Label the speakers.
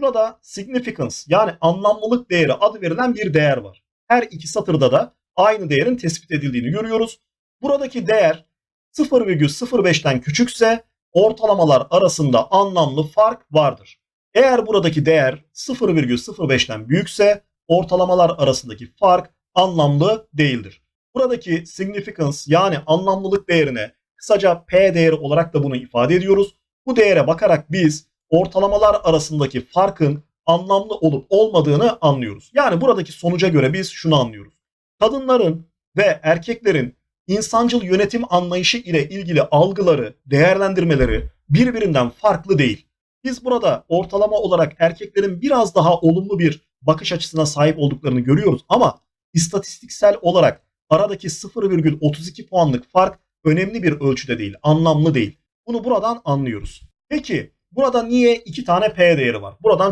Speaker 1: Şurada significance yani anlamlılık değeri adı verilen bir değer var. Her iki satırda da aynı değerin tespit edildiğini görüyoruz. Buradaki değer 0,05'ten küçükse ortalamalar arasında anlamlı fark vardır. Eğer buradaki değer 0,05'ten büyükse ortalamalar arasındaki fark anlamlı değildir. Buradaki significance yani anlamlılık değerine kısaca P değeri olarak da bunu ifade ediyoruz. Bu değere bakarak biz ortalamalar arasındaki farkın anlamlı olup olmadığını anlıyoruz. Yani buradaki sonuca göre biz şunu anlıyoruz. Kadınların ve erkeklerin insancıl yönetim anlayışı ile ilgili algıları, değerlendirmeleri birbirinden farklı değil. Biz burada ortalama olarak erkeklerin biraz daha olumlu bir bakış açısına sahip olduklarını görüyoruz ama istatistiksel olarak aradaki 0,32 puanlık fark önemli bir ölçüde değil, anlamlı değil. Bunu buradan anlıyoruz. Peki burada niye iki tane P değeri var? Buradan